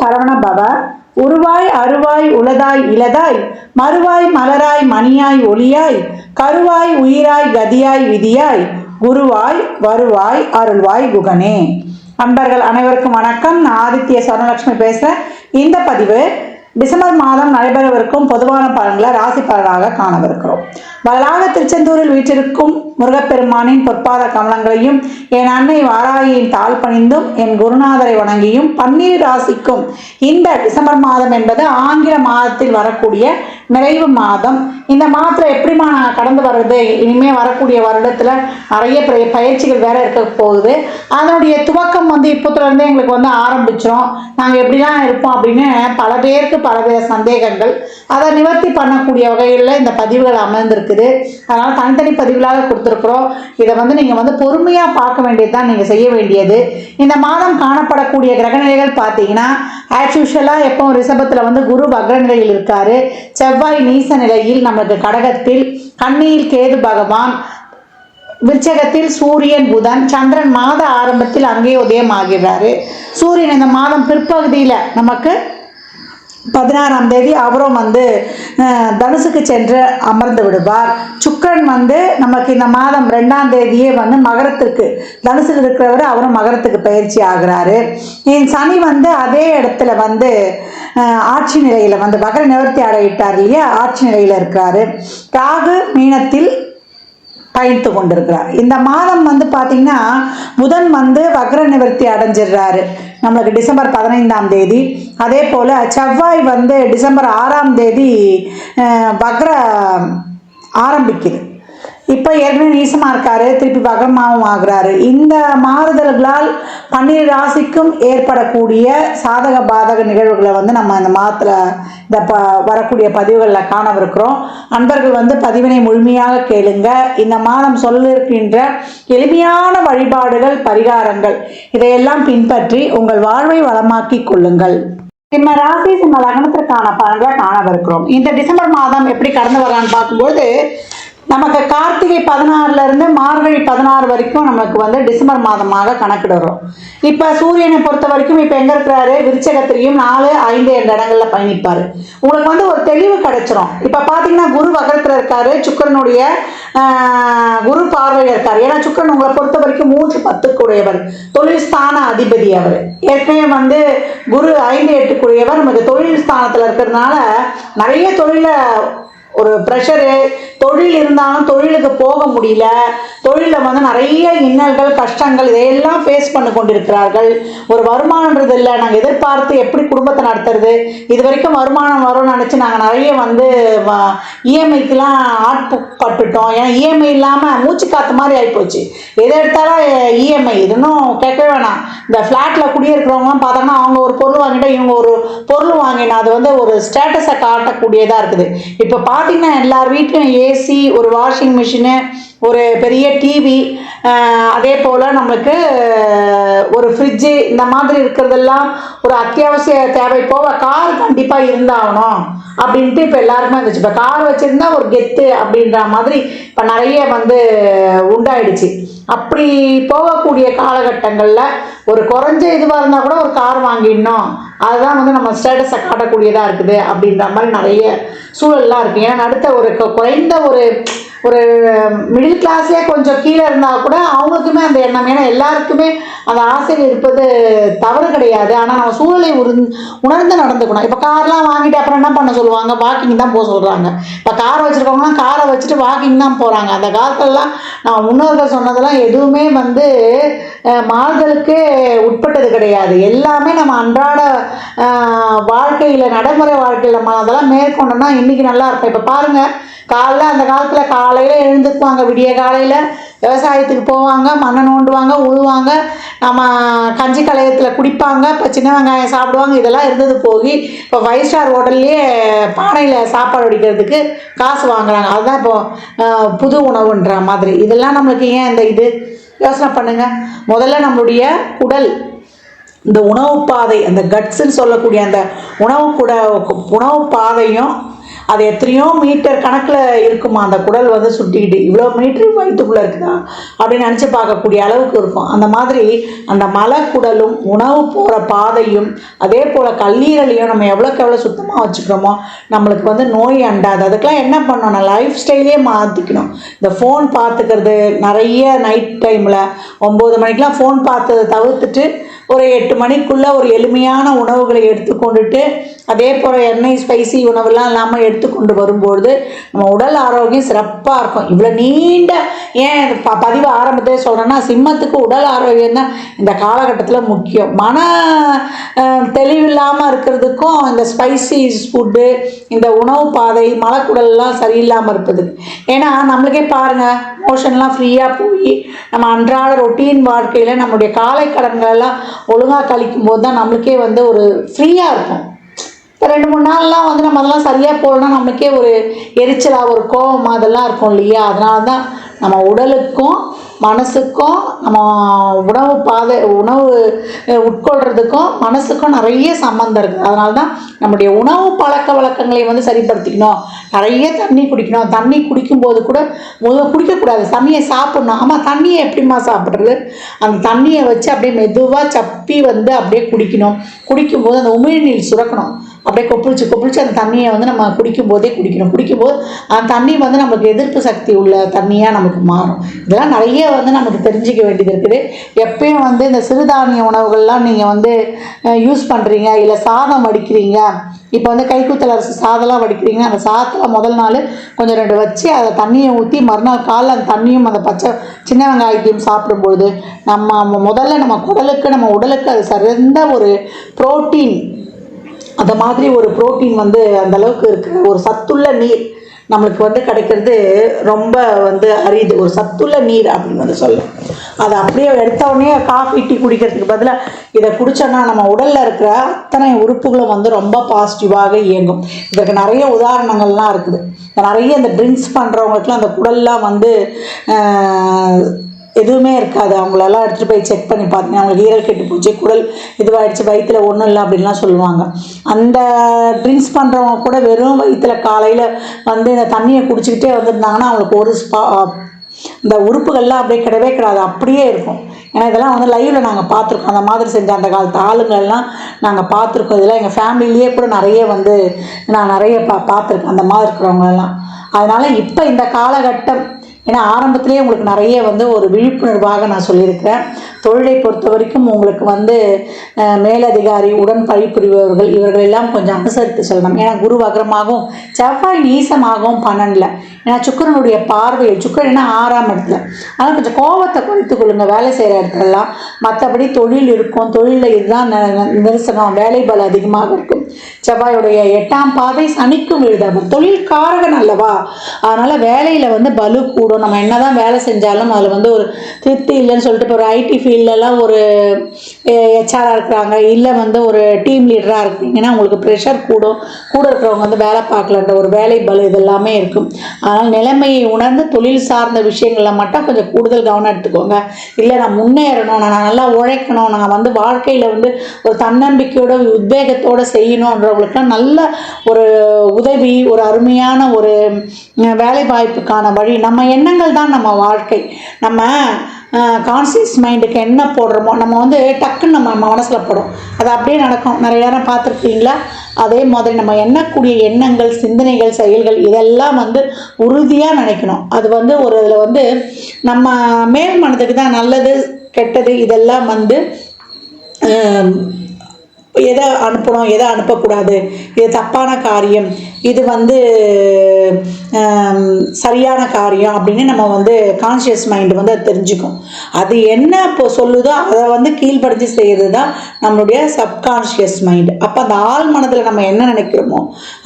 சரவண பவ உருவாய் அருவாய் உளதாய் இலதாய் மறுவாய் மலராய் மணியாய் ஒளியாய் கருவாய் உயிராய் கதியாய் விதியாய் குருவாய் வருவாய் அருள்வாய் குகனே. அன்பர்கள் அனைவருக்கும் வணக்கம். நான் ஆதித்ய சரணலட்சுமி பேசுகிறேன் இந்த பதிவு டிசம்பர் மாதம் நடைபெறவிருக்கும் பொதுவான பலன்களை ராசி பலனாக காணவிருக்கிறோம். வளாக திருச்செந்தூரில் வீற்றிருக்கும் முருகப்பெருமானின் பொற்பாத கமலங்களையும் என் அன்னை வாராகியின் தாழ் பணிந்தும் என் குருநாதரை வணங்கியும் பன்னீர் ராசிக்கும் இந்த டிசம்பர் மாதம் என்பது ஆங்கில மாதத்தில் வரக்கூடிய நிறைவு மாதம். இந்த மாதத்தில் எப்படிமா நான் கடந்து வர்றது? இனிமேல் வரக்கூடிய வருடத்தில் நிறைய பயிற்சிகள் வேற இருக்க போகுது. அதனுடைய துவக்கம் வந்து இப்போத்துலேருந்தே எங்களுக்கு வந்து ஆரம்பிச்சிடும் நாங்கள் எப்படிலாம் இருப்போம் அப்படின்னு பல பேருக்கு பல பேர் சந்தேகங்கள். அதை நிவர்த்தி பண்ணக்கூடிய வகையில் இந்த பதிவுகள் அமர்ந்திருக்குது அதனால் தனித்தனி பதிவுகளாக கொடுத்துருக்குறோம். இதை வந்து நீங்கள் வந்து பொறுமையாக பார்க்க வேண்டியது தான் நீங்கள் செய்ய வேண்டியது. இந்த மாதம் காணப்படக்கூடிய கிரகநிலைகள் பார்த்தீங்கன்னா ஆஸ் யூஷுவலாக எப்பவும் ரிஷபத்தில் வந்து குரு வக்ர நிலையில் செவ்வாய் நீச நிலையில் நமக்கு கடகத்தில் கண்ணியில் கேது பகவான் விருச்சகத்தில் சூரியன் புதன் சந்திரன் மாத ஆரம்பத்தில் அங்கே உதயம் ஆகிறாரு. சூரியன் இந்த மாதம் பிற்பகுதியில் நமக்கு பதினாறாம் தேதி அவரும் வந்து தனுசுக்கு சென்று அமர்ந்து விடுவார். சுக்கரன் வந்து நமக்கு இந்த மாதம் ரெண்டாம் தேதியே வந்து மகரத்துக்கு தனுசுக்கு இருக்கிறவர் அவரும் மகரத்துக்கு பயிற்சி ஆகிறாரு. என் சனி வந்து அதே இடத்துல வந்து ஆட்சி நிலையில் வந்து மகர நிவர்த்தி அடையிட்டார் இல்லையா? ஆட்சி நிலையில் இருக்கிறாரு. ராகு மீனத்தில் பயணித்து கொண்டிருக்கிறார். இந்த மாதம் வந்து பார்த்தீங்கன்னா புதன் வந்து வக்ர நிவர்த்தி அடைஞ்சிடுறாரு. நம்மளுக்கு டிசம்பர் பதினைந்தாம் தேதி. அதே போல் செவ்வாய் வந்து டிசம்பர் ஆறாம் தேதி வக்ர ஆரம்பிக்குது. இப்போ ஏற்கனவே நீசமாக இருக்காரு திருப்பி வகமாவும் ஆகுறாரு. இந்த மாறுதல்களால் பன்னிரு ராசிக்கும் ஏற்படக்கூடிய சாதக பாதக நிகழ்வுகளை வந்து நம்ம இந்த மாதத்தில் இந்த ப வரக்கூடிய பதிவுகளில் காணவிருக்கிறோம். அன்பர்கள் வந்து பதிவினை முழுமையாக கேளுங்க. இந்த மாதம் சொல்லிருக்கின்ற எளிமையான வழிபாடுகள் பரிகாரங்கள் இதையெல்லாம் பின்பற்றி உங்கள் வாழ்வை வளமாக்கிக் கொள்ளுங்கள். சிம்ம ராசி சிம்ம லக்னத்திற்கான பலன்களை காணவிருக்கிறோம். இந்த டிசம்பர் மாதம் எப்படி கடந்து வரலான்னு பார்க்கும்போது நமக்கு கார்த்திகை பதினாறுல இருந்து மார்கழி பதினாறு வரைக்கும் நமக்கு வந்து டிசம்பர் மாதமாக கணக்கிடுறோம் இப்போ சூரியனை பொறுத்த வரைக்கும் இப்போ எங்கே இருக்கிறாரு? விருச்சகத்திலையும் நாலு ஐந்து என்ற இடங்கள்ல பயணிப்பார். உங்களுக்கு வந்து ஒரு தெளிவு கிடைச்சிரும். இப்போ பார்த்தீங்கன்னா குரு வகரத்தில் இருக்காரு சுக்கரனுடைய குரு பார்வையில் இருக்காரு. ஏன்னா சுக்கரன் உங்களை பொறுத்த வரைக்கும் மூன்று பத்துக்குடையவர். தொழில் ஸ்தான அதிபதி அவர். ஏற்கனவே வந்து குரு ஐந்து எட்டுக்குரியவர் நமக்கு தொழில் ஸ்தானத்தில் இருக்கிறதுனால நிறைய தொழிலை ஒரு ப்ரெஷரு தொழில் இருந்தாலும் தொழிலுக்கு போக முடியல. தொழிலில் வந்து நிறைய இன்னல்கள் கஷ்டங்கள் இதையெல்லாம் ஃபேஸ் பண்ணி கொண்டிருக்கிறார்கள். ஒரு வருமானன்றது இல்லை. நாங்கள் எதிர்பார்த்து எப்படி குடும்பத்தை நடத்துறது? இது வரைக்கும் வருமானம் வரும்னு நினச்சி நாங்கள் நிறைய வந்து இஎம்ஐக்கெலாம் ஆட்பட்டுட்டோம் ஏன்னா இஎம்ஐ இல்லாமல் மூச்சு காற்று மாதிரி ஆகிப்போச்சு எதை எடுத்தாலும் இஎம்ஐ இது இன்னும் கேட்கவே வேணாம். இந்த ஃப்ளாட்டில் குடியிருக்கிறவங்களாம் பார்த்தோம்னா அவங்க ஒரு பொருள் வாங்கிட்டா இவங்க ஒரு பொருள் வாங்கினா அது வந்து ஒரு ஸ்டேட்டஸை காட்டக்கூடியதாக இருக்குது. இப்போ பா பார்த்தீங்கன்னா எல்லார் வீட்லையும் ஏசி ஒரு வாஷிங் மிஷினு ஒரு பெரிய டிவி அதே போல் நம்மளுக்கு ஒரு ஃப்ரிட்ஜு இந்த மாதிரி இருக்கிறதெல்லாம் ஒரு அத்தியாவசிய தேவை போக கார் கண்டிப்பாக இருந்தாகணும் அப்படின்ட்டு இப்போ எல்லாருக்குமே இருந்துச்சு இப்போ கார் வச்சுருந்தா ஒரு கெத்து அப்படின்ற மாதிரி இப்போ நிறைய வந்து உண்டாயிடுச்சு. அப்படி போகக்கூடிய காலகட்டங்களில் ஒரு குறைஞ்ச இதுவாக இருந்தால் கூட ஒரு கார் வாங்கிடணும் அதுதான் வந்து நம்ம ஸ்டேட்டஸை காட்டக்கூடியதாக இருக்குது அப்படின்ற மாதிரி நிறைய சூழல்லாம் இருக்குது ஏன்னா அடுத்த ஒரு குறைந்த ஒரு ஒரு மிடில் கிளாஸே கொஞ்சம் கீழே இருந்தால் கூட அவங்களுக்குமே அந்த எண்ணம். ஏன்னா எல்லாருக்குமே அந்த ஆசையில் இருப்பது தவறு கிடையாது. ஆனால் நம்ம சூழலை உரு உணர்ந்து நடந்துக்கணும். இப்போ கார்லாம் வாங்கிட்டு அப்புறம் என்ன பண்ண சொல்லுவாங்க? வாக்கிங் தான் போக சொல்கிறாங்க இப்போ கார் வச்சுருக்கவங்களாம் காரை வச்சுட்டு வாக்கிங் தான் போகிறாங்க அந்த காலத்துலலாம் நம்ம முன்னோர்கள் சொன்னதெல்லாம் எதுவுமே வந்து மாறுதலுக்கு உட்பட்டது கிடையாது. எல்லாமே நம்ம அன்றாட வாழ்க்கையில் நடைமுறை வாழ்க்கையில் நம்ம அதெல்லாம் மேற்கொண்டோம்னா இன்றைக்கி நல்லா இருக்கும் இப்போ பாருங்கள் காலைல அந்த காலத்தில் காலையில் எழுந்துக்குவாங்க விடிய காலையில் விவசாயத்துக்கு போவாங்க மண்ணை நோண்டுவாங்க உழுவாங்க நம்ம கஞ்சி கலையத்தில் குடிப்பாங்க. இப்போ சின்ன வெங்காயம் சாப்பிடுவாங்க. இதெல்லாம் இருந்தது போய் இப்போ ஃபைவ் ஸ்டார் ஹோட்டல்லையே பானையில் சாப்பாடு வடிக்கிறதுக்கு காசு வாங்குறாங்க. அதுதான் இப்போ புது உணவுன்ற மாதிரி. இதெல்லாம் நம்மளுக்கு ஏன் இந்த இது? யோசனை பண்ணுங்க. முதல்ல நம்மளுடைய குடல். இந்த உணவு பாதை அந்த கட்ஸுன்னு சொல்லக்கூடிய அந்த உணவு கூட உணவு பாதையும் அது எத்தனையோ மீட்டர் கணக்கில் இருக்குமா? அந்த குடல் வந்து சுட்டிக்கிட்டு இவ்வளோ மீட்டர் வயிற்றுக்குள்ளே இருக்குதா? அப்படின்னு நினச்சி பார்க்கக்கூடிய அளவுக்கு இருக்கும். அந்த மாதிரி அந்த மலக்குடலும் உணவு போகிற பாதையும் அதே போல் கல்லீரலையும் நம்ம எவ்வளோக்கு எவ்வளோ சுத்தமாக வச்சுக்கிறோமோ நம்மளுக்கு வந்து நோய் அண்டாது. அதுக்கெலாம் என்ன பண்ணணும்? லைஃப் ஸ்டைலே மாற்றிக்கணும் இந்த ஃபோன் பார்த்துக்கிறது நிறைய நைட் டைமில் ஒம்பது மணிக்கெலாம் ஃபோன் பார்த்ததை தவிர்த்துட்டு ஒரு எட்டு மணிக்குள்ளே ஒரு எளிமையான உணவுகளை எடுத்துக்கொண்டுட்டு அதே போல் எண்ணெய் ஸ்பைசி உணவுலாம் இல்லாமல் எடுத்துக்கொண்டு வரும்பொழுது நம்ம உடல் ஆரோக்கியம் சிறப்பாக இருக்கும். இவ்வளோ நீண்ட ஏன் ப பதிவு ஆரம்பத்தே சொல்கிறேன்னா சிம்மத்துக்கு உடல் ஆரோக்கியம் தான் இந்த காலகட்டத்தில் முக்கியம். மன தெளிவில்லாமல் இருக்கிறதுக்கும் இந்த ஸ்பைசி ஃபுட்டு இந்த உணவு பாதை மலக்குடல்லாம் சரியில்லாமல் இருப்பதுக்கு ஏன்னா நம்மளுக்கே பாருங்கள் மோஷன்லாம் ஃப்ரீயாக போய் நம்ம அன்றாட ரொட்டீன் வாழ்க்கையில் நம்மளுடைய காலை கடன்கள் எல்லாம் ஒழுங்காக கழிக்கும் போது தான் நம்மளுக்கே வந்து ஒரு ஃப்ரீயாக இருக்கும். ரெண்டு மூணு நாள்லாம் வந்து நம்ம அதெல்லாம் சரியாக போகலன்னா நம்மளுக்கே ஒரு எரிச்சலாக ஒரு கோபம் அதெல்லாம் இருக்கும் இல்லையா? அதனால தான் நம்ம உடலுக்கும் மனசுக்கும் நம்ம உணவு பாதை உணவு அஹ், உட்கொள்றதுக்கும் மனசுக்கும் நிறைய சம்மந்தம் இருக்குது அதனால தான் நம்முடைய உணவு பழக்க வழக்கங்களை வந்து சரிப்படுத்திக்கணும். நிறைய தண்ணி குடிக்கணும். தண்ணி குடிக்கும்போது கூட முதல்ல குடிக்கக்கூடாது. தண்ணியை சாப்பிட்ணும். ஆமாம் தண்ணியை எப்படிம்மா சாப்பிட்றது? அந்த தண்ணியை வச்சு அப்படியே மெதுவாக சப்பி வந்து அப்படியே குடிக்கணும். குடிக்கும்போது அந்த உமிழ்நீர் சுரக்கணும். அப்படியே கொப்பளிச்சு கொப்பளிச்சு அந்த தண்ணியை வந்து நம்ம குடிக்கும் போதே குடிக்கணும். குடிக்கும்போது அந்த தண்ணி வந்து நமக்கு எதிர்ப்பு சக்தி உள்ள தண்ணியாக நமக்கு மாறும். இதெல்லாம் நிறைய வந்து நமக்கு தெரிஞ்சிக்க வேண்டியது இருக்குது. எப்பயும் வந்து இந்த சிறுதானிய உணவுகள்லாம் நீங்கள் வந்து யூஸ் பண்ணுறீங்க இல்லை சாதம் வடிக்கிறீங்க இப்போ வந்து கைக்குத்தல் அரசு சாதம்லாம் வடிக்கிறீங்க அந்த சாதத்தில் முதல் நாள் கொஞ்சம் ரெண்டு வச்சு அதை தண்ணியை ஊற்றி மறுநாள் காலைல அந்த தண்ணியும் அந்த பச்சை சின்ன வெங்காயத்தையும் சாப்பிடும்பொழுது நம்ம முதல்ல நம்ம குடலுக்கு நம்ம உடலுக்கு அது சிறந்த ஒரு புரோட்டீன் அந்த மாதிரி ஒரு புரோட்டீன் வந்து அந்த அளவுக்கு இருக்கிற ஒரு சத்துள்ள நீர் நம்மளுக்கு வந்து கிடைக்கிறது ரொம்ப வந்து அரியுது ஒரு சத்துள்ள நீர் அப்படின்னு வந்து சொல்லும் அதை அப்படியே எடுத்தவொடனே காஃபி டீ குடிக்கிறதுக்கு பதிலாக இதை குடித்தோன்னா நம்ம உடலில் இருக்கிற அத்தனை உறுப்புகளும் வந்து ரொம்ப பாசிட்டிவாக இயங்கும். இதற்கு நிறைய உதாரணங்கள்லாம் இருக்குது. நிறைய இந்த ட்ரிங்க்ஸ் பண்ணுறவங்களுக்குலாம் அந்த குடல்லாம் வந்து எதுவுமே இருக்காது. அவங்களெல்லாம் எடுத்துகிட்டு போய் செக் பண்ணி பார்த்தீங்கன்னா அவங்களுக்கு ஈரல் கெட்டு போச்சு குடல் இதுவாகிடுச்சு வயிற்றில் ஒன்றும் இல்லை அப்படின்லாம் சொல்லுவாங்க. அந்த ட்ரிங்க்ஸ் பண்ணுறவங்க கூட வெறும் வயிற்றுல காலையில் வந்து இந்த தண்ணியை குடிச்சிக்கிட்டே வந்திருந்தாங்கன்னா அவங்களுக்கு ஒரு ஸ்பா இந்த உறுப்புகள்லாம் அப்படியே கிடவே கிடையாது அப்படியே இருக்கும். ஏன்னா இதெல்லாம் வந்து லைவில் நாங்கள் பார்த்துருக்கோம். அந்த மாதிரி செஞ்ச அந்த காலத்து ஆளுங்கள்லாம் நாங்கள் பார்த்துருக்கோம். இதெல்லாம் எங்கள் ஃபேமிலியிலேயே கூட நிறைய வந்து நான் நிறைய பா பார்த்துருக்கேன். அந்த மாதிரி இருக்கிறவங்களெல்லாம் அதனால் இப்போ இந்த காலகட்டம் ஏன்னா ஆரம்பத்திலேயே உங்களுக்கு நிறைய வந்து ஒரு விழிப்புணர்வாக நான் சொல்லியிருக்கிறேன். தொழிலை பொறுத்த வரைக்கும் உங்களுக்கு வந்து மேலதிகாரி உடன் பழிபுரிபவர்கள் இவர்கள் எல்லாம் கொஞ்சம் அனுசரித்து சொல்லணும். ஏன்னா குரு வக்ரமாகவும் செவ்வாய் நீசமாகவும் பன்னெண்டில். ஏன்னா சுக்கிரனுடைய பார்வையில் என்ன? ஆறாம் இடத்துல. அதனால் கொஞ்சம் கோபத்தை குறைத்து கொள்ளுங்க. வேலை செய்கிற இடத்துலலாம். மற்றபடி தொழில் இருக்கும். தொழிலில் இதுதான் நிரசனம் வேலை பலம் அதிகமாக இருக்கும். செவ்வாயுடைய எட்டாம் பாதை சனிக்கும் விழுதவர் தொழில் காரகன் அல்லவா? அதனால் வேலையில் வந்து பலு கூடும். நம்ம என்ன தான் வேலை செஞ்சாலும் அதில் வந்து ஒரு திருப்தி இல்லைன்னு சொல்லிட்டு இப்போ ஒரு ஐடி ஃபீல்டெல்லாம் ஒரு ஹெச்ஆராக இருக்கிறாங்க. இல்லை வந்து ஒரு டீம் லீடராக இருக்கீங்கன்னா உங்களுக்கு ப்ரெஷர் கூடும். கூட இருக்கிறவங்க வந்து வேலை பார்க்கலன்ற ஒரு வேலை பலு இதெல்லாமே இருக்கும். அதனால் நிலைமையை உணர்ந்து தொழில் சார்ந்த விஷயங்களில் மட்டும் கொஞ்சம் கூடுதல் கவனம் எடுத்துக்கோங்க. இல்லை நான் முன்னேறணும் நான் நல்லா உழைக்கணும் நான் வந்து வாழ்க்கையில் வந்து ஒரு தன்னம்பிக்கையோட உத்வேகத்தோடு செய்யணுன்றவங்களுக்குலாம் நல்ல ஒரு உதவி ஒரு அருமையான ஒரு வேலை வாய்ப்புக்கான வழி. நம்ம என்ன எண்ணங்கள் தான் நம்ம வாழ்க்கை. நம்ம கான்சியஸ் மைண்டுக்கு என்ன போடுறோமோ நம்ம வந்து டக்குன்னு நம்ம மனசில் போடும் அது அப்படியே நடக்கும். நிறைய நேரம் பார்த்துருக்கீங்களா? அதே மாதிரி நம்ம எண்ணக்கூடிய எண்ணங்கள் சிந்தனைகள் செயல்கள் இதெல்லாம் வந்து உறுதியாக நினைக்கணும். அது வந்து ஒரு இதில் வந்து நம்ம மேல் மனதுக்கு தான் நல்லது கெட்டது இதெல்லாம் வந்து எதை அனுப்பணும் எதை அனுப்பக்கூடாது? இது தப்பான காரியம். இது வந்து சரியான காரியம் அப்படின்னு நம்ம வந்து கான்ஷியஸ் மைண்டு வந்து அது தெரிஞ்சுக்கும். அது என்ன இப்போ சொல்லுதோ அதை வந்து கீழ்படிஞ்சு செய்கிறது தான் நம்மளுடைய சப்கான்ஷியஸ் மைண்டு அப்போ அந்த ஆள் மனதில் நம்ம என்ன நினைக்கிறோமோ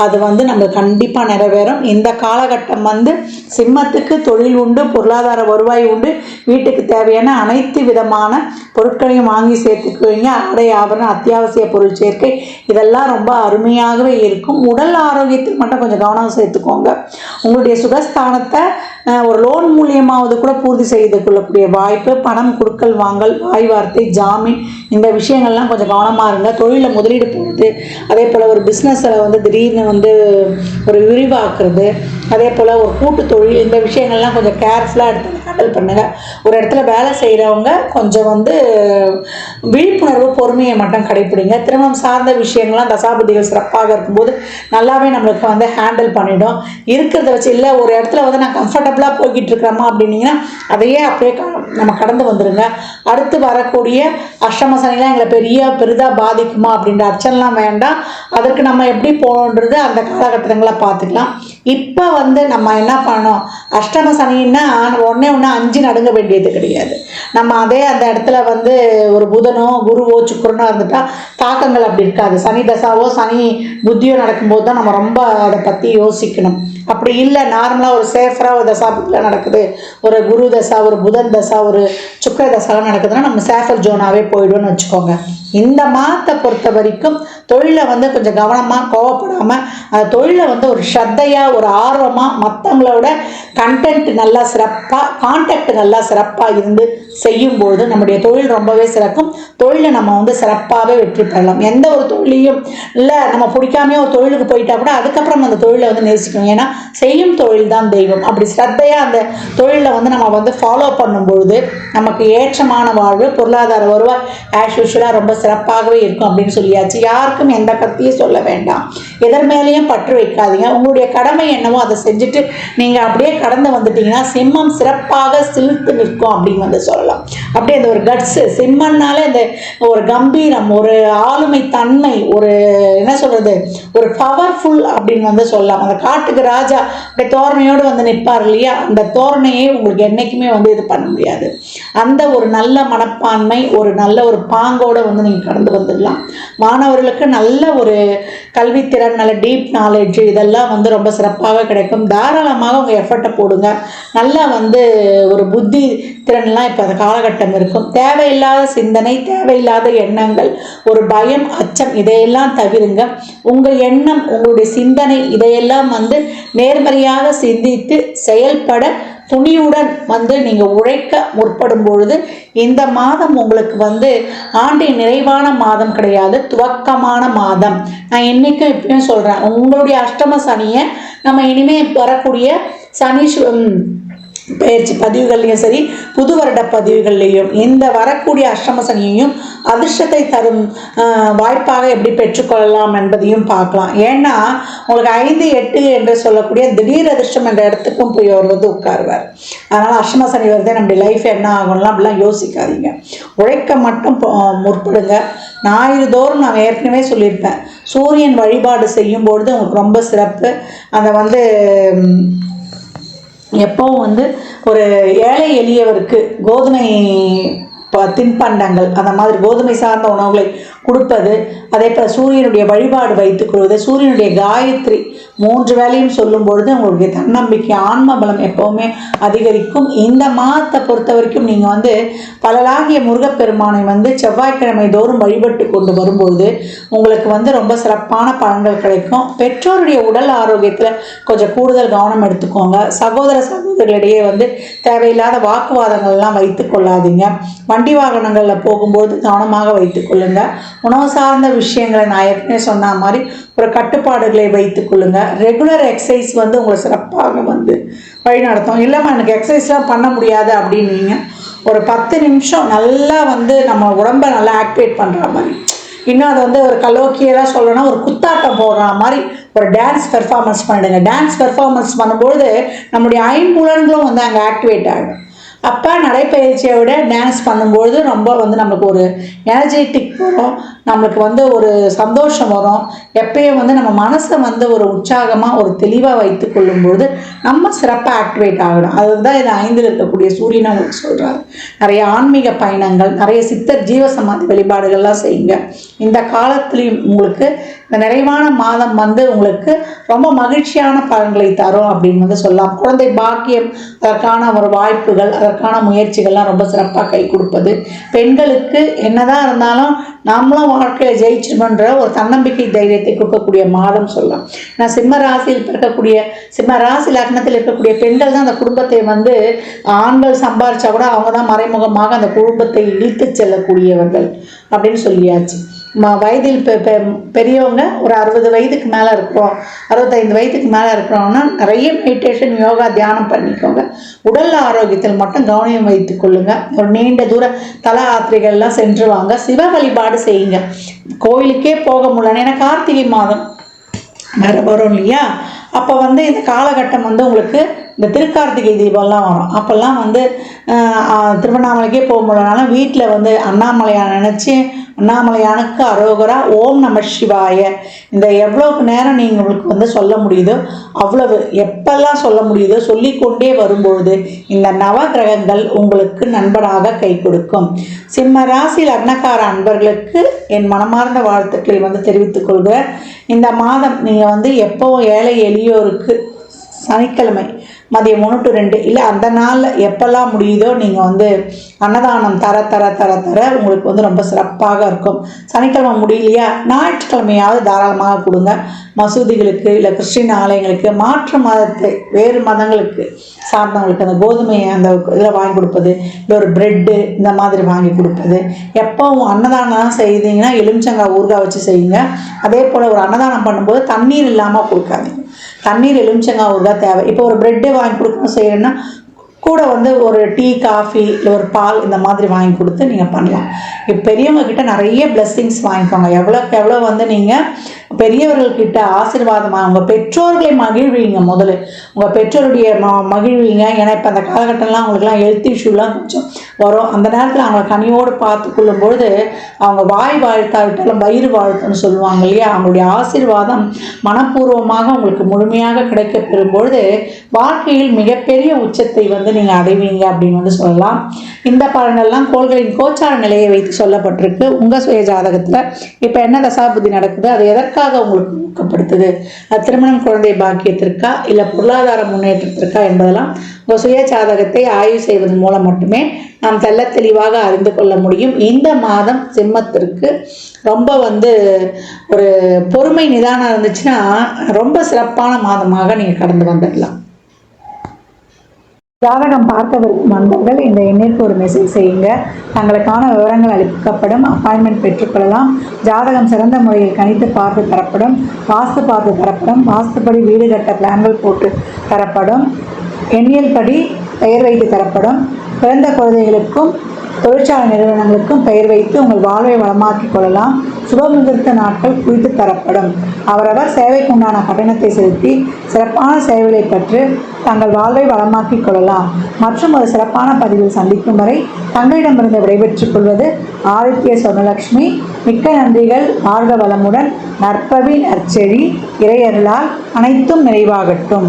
அது வந்து நம்ம கண்டிப்பாக நிறைவேறும். இந்த காலகட்டம் வந்து சிம்மத்துக்கு தொழில் உண்டு பொருளாதார வருவாய் உண்டு வீட்டுக்கு தேவையான அனைத்து விதமான பொருட்களையும் வாங்கி சேர்த்துக்குவீங்க. ஆடை ஆபரணம் அத்தியாவசிய பொருள் சேர்க்கை இதெல்லாம் ரொம்ப அருமையாகவே இருக்கும். உடல் விஷயத்துக்கு மட்டும் கொஞ்சம் கவனம் சேர்த்துக்கோங்க உங்களுடைய சுகஸ்தானத்தை ஒரு லோன் மூலியமாவது கூட பூர்த்தி செய்து கொள்ளக்கூடிய வாய்ப்பு பணம் கொடுக்கல் வாங்கல் வாய் வார்த்தை ஜாமீன் இந்த விஷயங்கள்லாம் கொஞ்சம் கவனமாக இருங்க. தொழிலில் முதலீடு போடுறது அதே போல் ஒரு பிஸ்னஸில் வந்து திடீர்னு வந்து ஒரு விரிவாக்குறது அதே போல் ஒரு கூட்டு தொழில் இந்த விஷயங்கள்லாம் கொஞ்சம் கேர்ஃபுல்லாக எடுத்து ஹேண்டில் பண்ணுங்கள் ஒரு இடத்துல வேலை செய்கிறவங்க கொஞ்சம் வந்து விழிப்புணர்வு பொறுமையை மட்டும் கடைப்பிடிங்க. திருமணம் சார்ந்த விஷயங்கள்லாம் தசாபதிகள் சிறப்பாக இருக்கும்போது நல்லாவே நம்மளுக்கு வந்து ஹேண்டில் பண்ணிடும். இருக்கிறத வச்சு இல்லை ஒரு இடத்துல வந்து நான் கம்ஃபர்டபுளாக போய்கிட்டு இருக்கிறோமா அப்படின்னீங்கன்னா அதையே அப்படியே க- நம்ம கடந்து வந்துடுங்க அடுத்து வரக்கூடிய அஷ்டம சனிலாம் எங்களை பெரிய பெரிதாக பாதிக்குமா அப்படின்ற அச்சம்லாம் வேண்டாம். அதற்கு நம்ம எப்படி போகணுன்றது அந்த காலகட்டங்களை பார்த்துக்கலாம். இப்போ வந்து நம்ம என்ன பண்ணோம் அஷ்டம சனின்னா ஒன்றே ஒன்று அஞ்சு நடுங்க வேண்டியது கிடையாது. நம்ம அதே அந்த இடத்துல வந்து ஒரு புதனோ குருவோ சுக்கரனோ இருந்துட்டால் தாக்கங்கள் அப்படி இருக்காது. சனி தசாவோ சனி புத்தியோ நடக்கும்போது தான் நம்ம ரொம்ப அதை பற்றி யோசிக்கணும். அப்படி இல்லை நார்மலாக ஒரு சேஃபராக ஒரு தசாபத்தில் நடக்குது. ஒரு குரு தசா ஒரு புதன் தசா ஒரு சுக்கர தசாலாம் நடக்குதுன்னா நம்ம சேஃபர் ஜோனாகவே போயிடும்னு வச்சுக்கோங்க. இந்த மாதத்தை பொறுத்த வரைக்கும் தொழிலை வந்து கொஞ்சம் கவனமாக கோவப்படாமல் அந்த தொழிலை வந்து ஒரு ஸ்ரத்தையாக ஒரு ஆர்வமாக மற்றவங்களோட கண்டென்ட் நல்லா சிறப்பாக கான்டாக்ட் நல்லா சிறப்பாக இருந்து செய்யும்போது நம்முடைய தொழில் ரொம்பவே சிறக்கும். தொழிலை நம்ம வந்து சிறப்பாகவே வெற்றி பெறலாம். எந்த ஒரு தொழிலையும் இல்லை நம்ம பிடிக்காமே ஒரு தொழிலுக்கு போயிட்டா கூட அதுக்கப்புறம் அந்த தொழிலை வந்து நேசிக்கணும். ஏன்னா செய்யும் தொழில் தான் தெய்வம். அப்படி ஸ்ரத்தையாக அந்த தொழிலை வந்து நம்ம வந்து ஃபாலோ பண்ணும்பொழுது நமக்கு ஏற்றமான வாழ்வு பொருளாதார வருவாய் ஆஸ் யூஷுவலாக ரொம்ப சிறப்பாகவே இருக்கும் அப்படின்னு சொல்லியாச்சு. யாருக்கும் எந்த கத்தியும் சொல்ல வேண்டாம். எதர் மேலேயும் பற்று வைக்காதீங்க. உங்களுடைய கடமை என்னவோ அதை செஞ்சுட்டு நீங்கள் அப்படியே கடந்து வந்துட்டீங்கன்னா சிம்மம் சிறப்பாக சிலிர்த்து நிற்கும் அப்படின்னு வந்து சொல்லலாம். அப்படியே அந்த ஒரு கட்ஸு சிம்மன்னாலே அந்த ஒரு கம்பீரம் ஒரு ஆளுமை தன்மை ஒரு என்ன சொல்கிறது ஒரு பவர்ஃபுல் அப்படின்னு வந்து சொல்லலாம். அந்த காட்டுக்கு ராஜா அப்படியே தோரணையோடு வந்து நிற்பார் இல்லையா? அந்த தோரணையே உங்களுக்கு என்றைக்குமே வந்து இது பண்ண முடியாது. அந்த ஒரு நல்ல மனப்பான்மை ஒரு நல்ல ஒரு பாங்கோட வந்து நீங்கள் கடந்து வந்துடலாம். மாணவர்களுக்கு நல்ல ஒரு கல்வித்திறன் நல்ல டீப் நாலேஜ் இதெல்லாம் வந்து ரொம்ப சிறப்பாக கிடைக்கும். தாராளமாக உங்கள் எஃபர்ட்டை போடுங்க. நல்லா வந்து ஒரு புத்தி திறன்லாம் இப்போ அந்த காலகட்டம் இருக்கும். தேவையில்லாத சிந்தனை தேவையில்லாத எண்ணங்கள் ஒரு பயம் அச்சம் இதையெல்லாம் தவிருங்க. உங்கள் எண்ணம் உங்களுடைய சிந்தனை இதையெல்லாம் வந்து நேர்மறையாக சிந்தித்து செயல்பட துணியுடன் வந்து நீங்கள் உழைக்க முற்படும் பொழுது இந்த மாதம் உங்களுக்கு வந்து ஆண்டின் நிறைவான மாதம் கிடையாது துவக்கமான மாதம். நான் என்றைக்கும் இப்பயும் சொல்கிறேன் உங்களுடைய அஷ்டம சனியை நம்ம இனிமே வரக்கூடிய சனி பயிற்சி பதிவுகள்லையும் சரி புது வருட பதிவுகள்லையும் இந்த வரக்கூடிய அஷ்டம சனியையும் அதிர்ஷ்டத்தை தரும் வாய்ப்பாக எப்படி பெற்றுக்கொள்ளலாம் என்பதையும் பார்க்கலாம். ஏன்னா உங்களுக்கு ஐந்து எட்டு என்று சொல்லக்கூடிய திடீர் அதிர்ஷ்டம் என்ற இடத்துக்கும் போய் வருவது உட்காருவார். அதனால் அஷ்டம சனி வருதே நம்முடைய லைஃப் என்ன ஆகும்லாம் அப்படிலாம் யோசிக்காதீங்க. உழைக்க மட்டும் போ- முற்படுங்க. ஞாயிறு தோறும் நான் ஏற்கனவே சொல்லியிருப்பேன். சூரியன் வழிபாடு செய்யும்பொழுது உங்களுக்கு ரொம்ப சிறப்பு. அதை வந்து எப்பவும் வந்து ஒரு ஏழை எளியவருக்கு கோதுமை தின்பண்டங்கள் அந்த மாதிரி கோதுமை சார்ந்த உணவுகளை கொடுப்பது அதே போல் சூரியனுடைய வழிபாடு வைத்துக் கொள்வது சூரியனுடைய காயத்ரி மூன்று வேலையும் சொல்லும் பொழுது உங்களுடைய தன்னம்பிக்கை ஆன்ம பலம் எப்போவுமே அதிகரிக்கும். இந்த மாதத்தை பொறுத்த வரைக்கும் நீங்கள் வந்து பலலாகிய முருகப்பெருமானை வந்து செவ்வாய்க்கிழமை தோறும் வழிபட்டு கொண்டு வரும்பொழுது உங்களுக்கு வந்து ரொம்ப சிறப்பான பலன்கள் கிடைக்கும். பெற்றோருடைய உடல் ஆரோக்கியத்தில் கொஞ்சம் கூடுதல் கவனம் எடுத்துக்கோங்க. சகோதர சகோதரிகளிடையே வந்து தேவையில்லாத வாக்குவாதங்கள்லாம் வைத்துக் கொள்ளாதீங்க. வண்டி வாகனங்களில் போகும்போது கவனமாக வைத்துக்கொள்ளுங்கள் உணவு சார்ந்த விஷயங்களை நான் ஏற்கனவே சொன்ன மாதிரி ஒரு கட்டுப்பாடுகளை வைத்துக் கொள்ளுங்க. ரெகுலர் எக்ஸசைஸ் வந்து உங்களை சிறப்பாக வந்து வழிநடத்தும். இல்லைம்மா எனக்கு எக்ஸசைஸ்லாம் பண்ண முடியாது அப்படின்னீங்க. ஒரு பத்து நிமிஷம் நல்லா வந்து நம்ம உடம்பை நல்லா ஆக்டிவேட் பண்ணுற மாதிரி. இன்னும் அதை வந்து ஒரு கலோக்கியெல்லாம் சொல்லணும்னா ஒரு குத்தாட்டம் போடுற மாதிரி ஒரு டான்ஸ் பெர்ஃபார்மன்ஸ் பண்ணிடுங்க. டான்ஸ் பெர்ஃபார்மன்ஸ் பண்ணும்போது நம்முடைய ஐம்புலன்களும் வந்து அங்கே ஆக்டிவேட் ஆகிடும் அப்போ நடைப்பயிற்சியை விட டான்ஸ் பண்ணும்பொழுது ரொம்ப வந்து நம்மளுக்கு ஒரு எனர்ஜெட்டிக் வரும். நம்மளுக்கு வந்து ஒரு சந்தோஷம் வரும். எப்பயும் வந்து நம்ம மனசை வந்து ஒரு உற்சாகமாக ஒரு தெளிவாக வைத்து கொள்ளும்பொழுது நம்ம சிறப்பாக ஆக்டிவேட் ஆகிடும் அதுதான் இது ஐந்தில் இருக்கக்கூடிய சூரியனை உங்களுக்கு சொல்கிறாரு நிறைய ஆன்மீக பயணங்கள் நிறைய சித்தர் ஜீவசமாதி வழிபாடுகள்லாம் செய்யுங்க. இந்த காலத்துலேயும் உங்களுக்கு இந்த நிறைவான மாதம் வந்து உங்களுக்கு ரொம்ப மகிழ்ச்சியான பலன்களை தரும் அப்படின்னு வந்து சொல்லலாம். குழந்தை பாக்கியம் அதற்கான ஒரு வாய்ப்புகள் அதற்கான முயற்சிகள்லாம் ரொம்ப சிறப்பாக கை கொடுப்பது. பெண்களுக்கு என்னதான் இருந்தாலும் நாமளும் வாழ்க்கையில் ஜெயிச்சிடணுன்ற ஒரு தன்னம்பிக்கை தைரியத்தை கொடுக்கக்கூடிய மாதம் சொல்லலாம். நான் சிம்ம ராசியில் பிறக்கக்கூடிய சிம்ம ராசி லக்னத்தில் இருக்கக்கூடிய பெண்கள் தான் அந்த குடும்பத்தை வந்து ஆண்கள் சம்பாரிச்சா கூட அவங்க தான் மறைமுகமாக அந்த குடும்பத்தை இழுத்து செல்லக்கூடியவர்கள் அப்படின்னு சொல்லியாச்சு. வயதில் பெ- பெ- பெரியவங்க ஒரு அறுபது வயதுக்கு மேலே இருக்கிறோம். அறுபத்தைந்து வயதுக்கு மேலே இருக்கிறோம்னா நிறைய மெடிடேஷன் யோகா தியானம் பண்ணிக்கோங்க. உடல் ஆரோக்கியத்தில் மட்டும் கவனம் வைத்துக் கொள்ளுங்க. ஒரு நீண்ட தூர தல யாத்திரைகள்லாம் சென்று வாங்க. சிவ வழிபாடு செய்யுங்க. கோயிலுக்கே போக முடியல ஏன்னா கார்த்திகை மாதம் வேறு வரும் இல்லையா? அப்போ வந்து இந்த காலகட்டம் வந்து உங்களுக்கு இந்த திருக்கார்த்திகை தீபம்லாம் வரும். அப்போல்லாம் வந்து திருவண்ணாமலைக்கே போக முடியலனாலும் வீட்டில் வந்து அண்ணாமலையாக நினச்சி அண்ணாமலையானுக்கு அரோகரா ஓம் நம சிவாய. இந்த எவ்வளோக்கு நேரம் நீங்கள் உங்களுக்கு வந்து சொல்ல முடியுதோ அவ்வளவு எப்பெல்லாம் சொல்ல முடியுதோ சொல்லிக்கொண்டே வரும்பொழுது இந்த நவ கிரகங்கள் உங்களுக்கு நண்பனாக கை கொடுக்கும். சிம்ம ராசி லக்னக்கார அன்பர்களுக்கு என் மனமார்ந்த வாழ்த்துக்களை வந்து தெரிவித்துக் கொள்கிறேன். இந்த மாதம் நீங்கள் வந்து எப்போ ஏழை எளியோருக்கு சனிக்கிழமை மதியம் ஒன்று டு ரெண்டு. இல்லை அந்த நாளில் எப்போல்லாம் முடியுதோ நீங்கள் வந்து அன்னதானம் தர தர தர தர உங்களுக்கு வந்து ரொம்ப சிறப்பாக இருக்கும். சனிக்கிழமை முடியலையா? ஞாயிற்றுக்கிழமையாவது தாராளமாக கொடுங்க. மசூதிகளுக்கு இல்லை கிறிஸ்டின் ஆலயங்களுக்கு மாற்று மதத்தை வேறு மதங்களுக்கு சார்ந்தவங்களுக்கு அந்த கோதுமையை அந்த இதில் வாங்கி கொடுப்பது இல்லை ஒரு ப்ரெட்டு இந்த மாதிரி வாங்கி கொடுப்பது. எப்போவும் அன்னதானம் செய்தீங்கன்னா எலுமிச்சங்காய் ஊறுகாய் வச்சு செய்யுங்க. அதே போல் ஒரு அன்னதானம் பண்ணும்போது தண்ணீர் இல்லாமல் கொடுக்காதீங்க. தண்ணீர் எலுமிச்சங்காய் ஊறுகாய் தேவை. இப்போ ஒரு ப்ரெட்டே வாங்கி கொடுக்கணும் செய்யணும்னா கூட வந்து ஒரு டீ காஃபி இல்லை ஒரு பால் இந்த மாதிரி வாங்கி கொடுத்து நீங்கள் பண்ணலாம். இப்போ பெரியவங்கக்கிட்ட நிறைய பிளெஸ்ஸிங்ஸ் வாங்கிக்கோங்க. எவ்வளோக்கு எவ்வளோ வந்து நீங்கள் பெரியவர்கள்கிட்ட ஆசீர்வாதமாக உங்கள் பெற்றோர்களை மகிழ்வீங்க முதல்ல. உங்கள் பெற்றோருடைய ம மகிழ்வீங்க. ஏன்னா இப்போ அந்த காலகட்டம்லாம் அவங்களுக்குலாம் ஹெல்த் இஷ்யூலாம் கொஞ்சம் வரும். அந்த நேரத்தில் அவங்கள கனியோடு பார்த்து கொள்ளும்பொழுது அவங்க வாய் வாழ்த்தாவிட்டாலும் வயிறு வாழ்த்துன்னு சொல்லுவாங்க இல்லையா? அவங்களுடைய ஆசீர்வாதம் மனப்பூர்வமாக உங்களுக்கு முழுமையாக கிடைக்க பெறும்பொழுது வாழ்க்கையில் மிகப்பெரிய உச்சத்தை வந்து நீங்கள் அடைவீங்க அப்படின்னு வந்து சொல்லலாம். இந்த பலனெல்லாம் கோள்களின் கோச்சார நிலையை வைத்து சொல்லப்பட்டிருக்கு. உங்கள் சுய ஜாதகத்தில் இப்போ என்ன தசாபுத்தி நடக்குது? அது எதற்காக உங்களுக்கு ஊக்கப்படுத்துது. அது திருமணம் குழந்தை பாக்கியத்திற்கா இல்லை பொருளாதார முன்னேற்றத்திற்கா என்பதெல்லாம் உங்கள் சுய ஜாதகத்தை ஆய்வு செய்வதன் மூலம் மட்டுமே நாம் தெல்ல தெளிவாக அறிந்து கொள்ள முடியும். இந்த மாதம் சிம்மத்திற்கு ரொம்ப வந்து ஒரு பொறுமை நிதானம் இருந்துச்சுன்னா ரொம்ப சிறப்பான மாதமாக நீங்கள் கடந்து வந்துடலாம். ஜாதகம் பார்க்க வந்தவர்கள் இந்த எண்ணிற்கு ஒரு மெசேஜ் செய்யுங்க. தங்களுக்கான விவரங்கள் அளிக்கப்படும். அப்பாயின்மெண்ட் பெற்றுக்கொள்ளலாம். ஜாதகம் சிறந்த முறையில் கணித்து பார்த்து தரப்படும். வாஸ்து பார்த்து தரப்படும். வாஸ்துப்படி வீடு கட்ட பிளான்கள் போட்டு தரப்படும். எண்ணியல் படி பெயர் வைத்து தரப்படும். பிறந்த குழந்தைகளுக்கும் தொழிற்சாலை நிறுவனங்களுக்கும் பெயர் வைத்து உங்கள் வாழ்வை வளமாக்கிக் கொள்ளலாம். சுபமுகூர்த்த நாட்கள் குறித்து தரப்படும். அவரவர் சேவைக்குண்டான கட்டணத்தை செலுத்தி சிறப்பான சேவைகளை பெற்று தங்கள் வாழ்வை வளமாக்கிக் கொள்ளலாம். மற்றும் ஒரு சிறப்பான பதிவில் சந்திக்கும் வரை தங்களிடமிருந்து விடைபெற்றுக் கொள்வது ஆதித்ய சொர்ணலட்சுமி மிக்க நன்றிகள். வாழ்க வளமுடன் நற்பவி நற்செழி. இறையருளால் அனைத்தும் நிறைவாகட்டும்.